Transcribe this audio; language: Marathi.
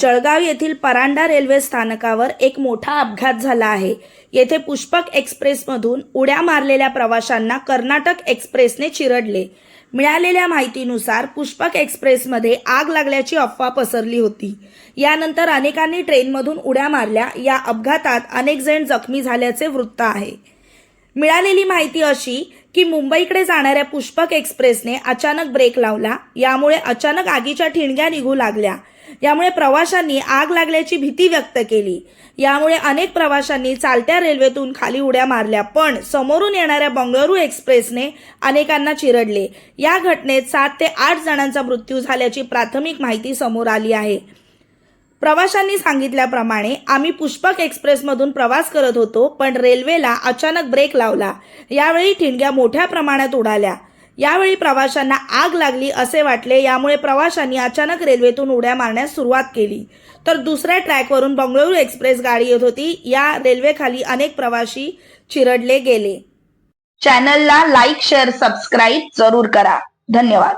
जळगाव येथील परांडा रेल्वे स्थानकावर एक मोठा अपघात झाला आहे. येथे पुष्पक एक्सप्रेसमधून उड्या मारलेल्या प्रवाशांना कर्नाटक एक्सप्रेसने चिरडले. मिळालेल्या माहितीनुसार पुष्पक एक्सप्रेसमध्ये आग लागल्याची अफवा पसरली होती. यानंतर अनेकांनी ट्रेनमधून उड्या मारल्या. या अपघातात अनेक जण जखमी झाल्याचे वृत्त आहे. मिळालेली माहिती अशी की मुंबईकडे जाणाऱ्या पुष्पक एक्सप्रेसने अचानक ब्रेक लावला. यामुळे अचानक आगीच्या ठिणग्या निघू लागल्या. यामुळे प्रवाशांनी आग लागल्याची भीती व्यक्त केली. यामुळे अनेक प्रवाशांनी चालत्या रेल्वेतून खाली उड्या मारल्या पण समोरून येणाऱ्या बंगळुरू एक्सप्रेसने अनेकांना चिरडले. या घटनेत सात ते आठ जणांचा मृत्यू झाल्याची प्राथमिक माहिती समोर आली आहे. प्रवाशांनी सांगितल्याप्रमाणे आम्ही पुष्पक एक्सप्रेसमधून प्रवास करत होतो पण रेल्वेला अचानक ब्रेक लावला. यावेळी ठिणग्या मोठ्या प्रमाणात उडाल्या. यावेळी प्रवाशांना आग लागली असे वाटले यामुळे प्रवाशांनी अचानक रेल्वेतून उड्या मारण्यास सुरुवात केली. तर दुसऱ्या ट्रॅकवरून बंगळुरू एक्सप्रेस गाडी येत होती. या रेल्वेखाली अनेक प्रवाशी चिरडले गेले. चॅनलला लाईक शेअर सबस्क्राईब जरूर करा. धन्यवाद.